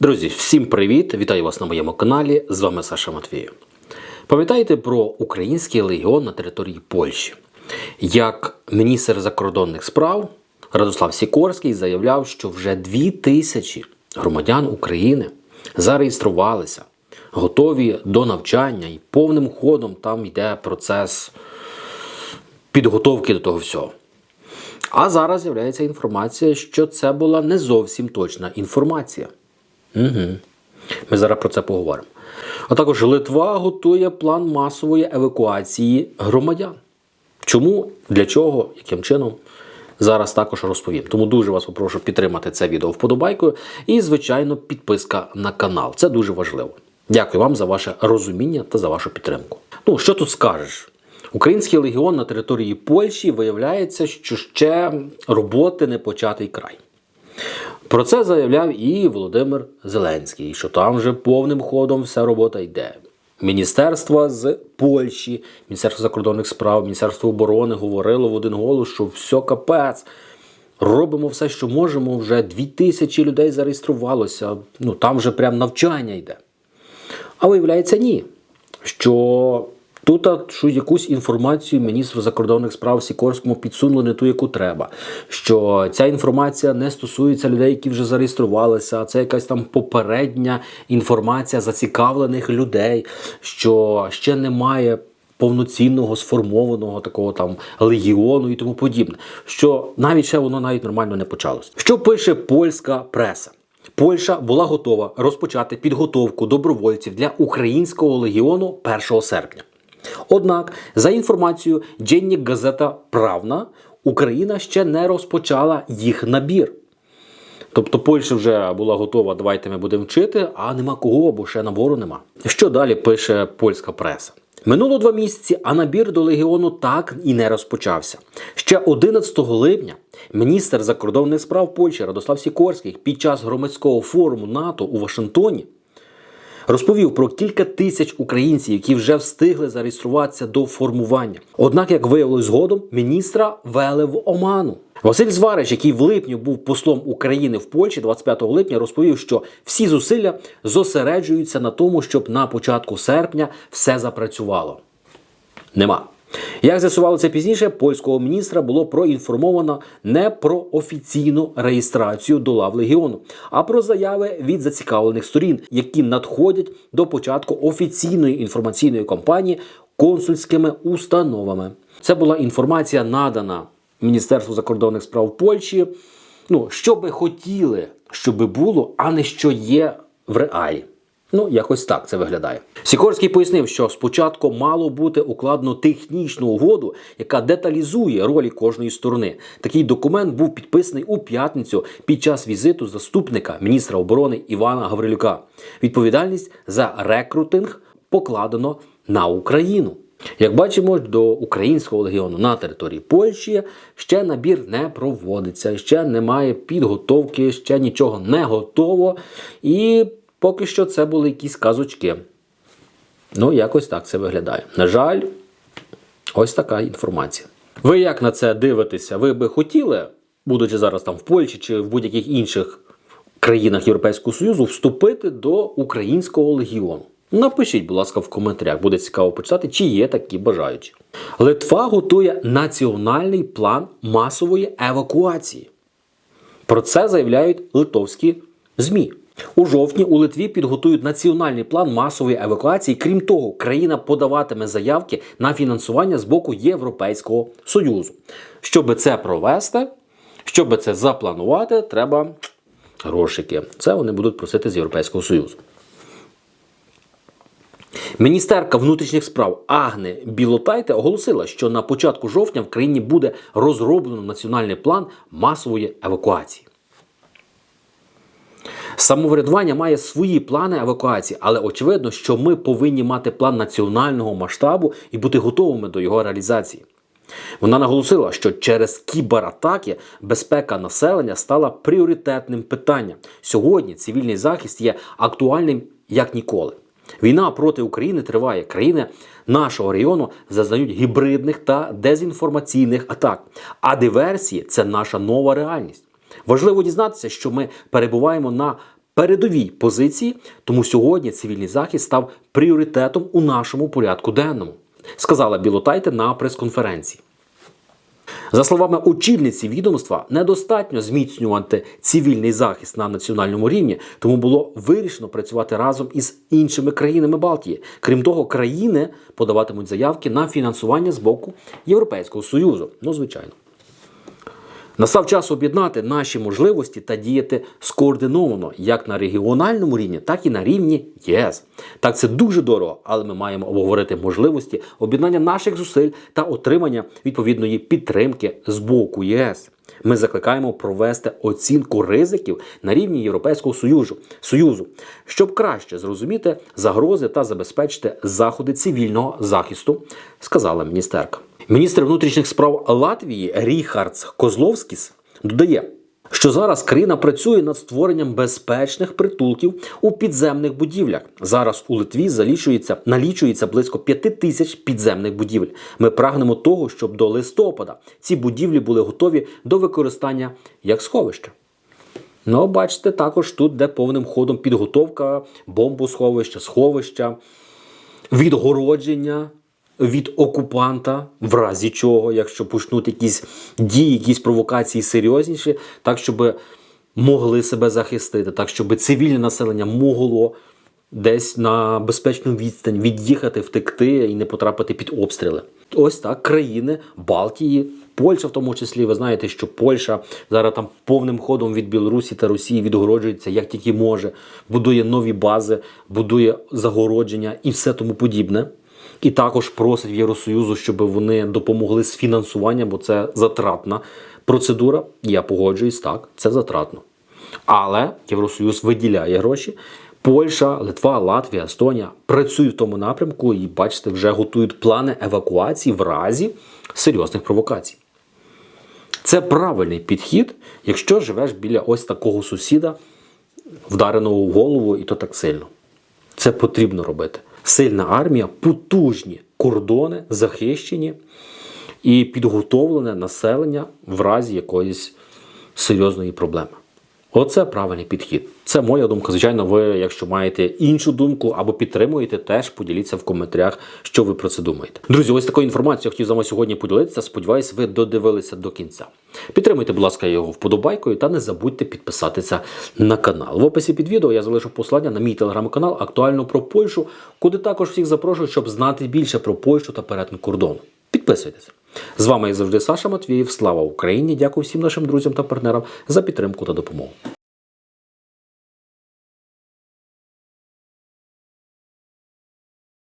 Друзі, всім привіт! Вітаю вас на моєму каналі. З вами Саша Матвієв. Пам'ятаєте про український легіон на території Польщі? Як міністр закордонних справ Радослав Сікорський заявляв, що вже дві тисячі громадян України зареєструвалися, готові до навчання, і повним ходом там йде процес підготовки до того всього. А зараз з'являється інформація, що це була не зовсім точна інформація. Угу. Ми зараз про це поговоримо. А також Литва готує план масової евакуації громадян. Чому, для чого, яким чином? Зараз також розповім. Тому дуже вас попрошу підтримати це відео вподобайкою і, звичайно, підписка на канал. Це дуже важливо. Дякую вам за ваше розуміння та за вашу підтримку. Ну, що тут скажеш? Український легіон на території Польщі виявляється, що ще роботи не початий край. Про це заявляв і Володимир Зеленський, що там вже повним ходом вся робота йде. Міністерство з Польщі, Міністерство закордонних справ, Міністерство оборони говорило в один голос, що все капець. Робимо все, що можемо. Вже дві тисячі людей зареєструвалося. Ну там вже прям навчання йде. А виявляється, ні. Що тут що якусь інформацію міністру закордонних справ Сікорському підсунули не ту, яку треба. Що ця інформація не стосується людей, які вже зареєструвалися, а це якась там попередня інформація зацікавлених людей, що ще немає. Повноцінного сформованого такого там легіону і тому подібне, що навіть ще воно навіть нормально не почалось. Що пише польська преса? Польща була готова розпочати підготовку добровольців для українського легіону 1 серпня. Однак, за інформацією Дженнік Газета Правна, Україна ще не розпочала їх набір. Тобто Польща вже була готова, давайте ми будемо вчити, а нема кого, бо ще набору нема. Що далі пише польська преса? Минуло два місяці, а набір до легіону так і не розпочався. Ще 11 липня міністр закордонних справ Польщі Радослав Сікорський під час громадського форуму НАТО у Вашингтоні розповів про кілька тисяч українців, які вже встигли зареєструватися до формування. Однак, як виявилось згодом, міністра вели в оману. Василь Зварич, який в липні був послом України в Польщі 25 липня, розповів, що всі зусилля зосереджуються на тому, щоб на початку серпня все запрацювало. Нема. Як з'ясувалося пізніше, польського міністра було проінформовано не про офіційну реєстрацію до лав легіону, а про заяви від зацікавлених сторін, які надходять до початку офіційної інформаційної кампанії консульськими установами. Це була інформація надана Міністерству закордонних справ Польщі. Ну, що би хотіли, щоб було, а не що є в реалі. Ну, якось так це виглядає. Сікорський пояснив, що спочатку мало бути укладено технічну угоду, яка деталізує ролі кожної сторони. Такий документ був підписаний у п'ятницю під час візиту заступника міністра оборони Івана Гаврилюка. Відповідальність за рекрутинг покладено на Україну. Як бачимо, до українського легіону на території Польщі ще набір не проводиться, ще немає підготовки, ще нічого не готово. І поки що це були якісь казочки. Ну, якось так це виглядає. На жаль, ось така інформація. Ви як на це дивитеся? Ви би хотіли, будучи зараз там в Польщі чи в будь-яких інших країнах Європейського Союзу, вступити до українського легіону? Напишіть, будь ласка, в коментарях. Буде цікаво почитати, чи є такі бажаючі. Литва готує національний план масової евакуації. Про це заявляють литовські ЗМІ. У жовтні у Литві підготують національний план масової евакуації. Крім того, країна подаватиме заявки на фінансування з боку Європейського Союзу. Щоб це провести, щоб це запланувати, треба грошики. Це вони будуть просити з Європейського Союзу. Міністерка внутрішніх справ Агне Білотайте оголосила, що на початку жовтня в країні буде розроблено національний план масової евакуації. Самоврядування має свої плани евакуації, але очевидно, що ми повинні мати план національного масштабу і бути готовими до його реалізації. Вона наголосила, що через кібератаки безпека населення стала пріоритетним питанням. Сьогодні цивільний захист є актуальним як ніколи. Війна проти України триває. Країни нашого району зазнають гібридних та дезінформаційних атак. А диверсії це наша нова реальність. Важливо дізнатися, що ми перебуваємо на передовій позиції, тому сьогодні цивільний захист став пріоритетом у нашому порядку денному, сказала Білотайте на прес-конференції. За словами очільниці відомства, недостатньо зміцнювати цивільний захист на національному рівні, тому було вирішено працювати разом із іншими країнами Балтії. Крім того, країни подаватимуть заявки на фінансування з боку Європейського Союзу. Ну, звичайно. Настав час об'єднати наші можливості та діяти скоординовано як на регіональному рівні, так і на рівні ЄС. Так це дуже дорого, але ми маємо обговорити можливості об'єднання наших зусиль та отримання відповідної підтримки з боку ЄС. Ми закликаємо провести оцінку ризиків на рівні Європейського Союзу, Союзу, щоб краще зрозуміти загрози та забезпечити заходи цивільного захисту, сказала міністерка. Міністр внутрішніх справ Латвії Ріхардс Козловськіс додає, що зараз країна працює над створенням безпечних притулків у підземних будівлях. Зараз у Литві залічується налічується близько п'яти тисяч підземних будівель. Ми прагнемо того, щоб до листопада ці будівлі були готові до використання як сховища. Ну, бачите, також тут, де повним ходом підготовка бомбосховища, сховища, відгородження від окупанта, в разі чого, якщо почнуть якісь дії, якісь провокації серйозніші, так щоб могли себе захистити, так щоб цивільне населення могло десь на безпечну відстань від'їхати, втекти і не потрапити під обстріли. Ось так країни Балтії, Польща в тому числі. Ви знаєте, що Польща зараз там повним ходом від Білорусі та Росії відгороджується як тільки може, будує нові бази, будує загородження і все тому подібне. І також просить Євросоюзу, щоб вони допомогли з фінансуванням, бо це затратна процедура. Я погоджуюсь, так, це затратно. Але Євросоюз виділяє гроші. Польща, Литва, Латвія, Естонія працюють в тому напрямку і, бачите, вже готують плани евакуації в разі серйозних провокацій. Це правильний підхід, якщо живеш біля ось такого сусіда, вдареного в голову, і то так сильно. Це потрібно робити. Сильна армія, потужні кордони, захищені і підготовлене населення в разі якоїсь серйозної проблеми. Оце правильний підхід. Це моя думка. Звичайно, ви, якщо маєте іншу думку або підтримуєте, теж поділіться в коментарях, що ви про це думаєте. Друзі, ось такою інформацією хотів з вами сьогодні поділитися. Сподіваюсь, ви додивилися до кінця. Підтримуйте, будь ласка, його вподобайкою та не забудьте підписатися на канал. В описі під відео я залишу посилання на мій телеграм-канал актуально про Польщу, куди також всіх запрошую, щоб знати більше про Польщу та перетин кордону. Підписуйтесь. З вами як завжди Саша Матвієв. Слава Україні! Дякую всім нашим друзям та партнерам за підтримку та допомогу.